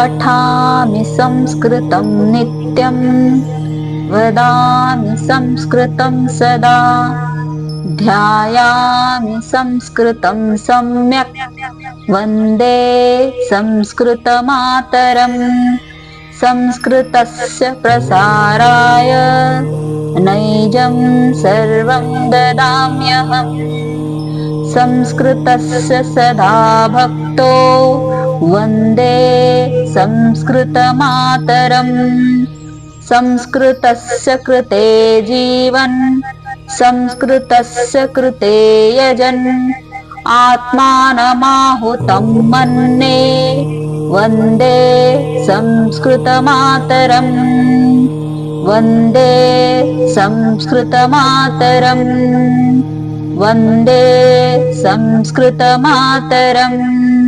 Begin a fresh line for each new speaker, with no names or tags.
पठामि संस्कृतं नित्यम् वदामि संस्कृतं सदा। ध्यायामि संस्कृतं सम्यक्। वंदे संस्कृतमातरम्। संस्कृतस्य प्रसाराय नैजं सर्वं ददाम्यहम्। संस्कृतस्य सदा भक्तो। वंदे संस्कृतमातरम्। संस्कृतस्य कृते जीवन् संस्कृतस्य कृते यजन्। आत्मानमाहुतं मन्ये वन्दे संस्कृतमातरम्। वन्दे संस्कृतमातरम्। वन्दे संस्कृतमातरम्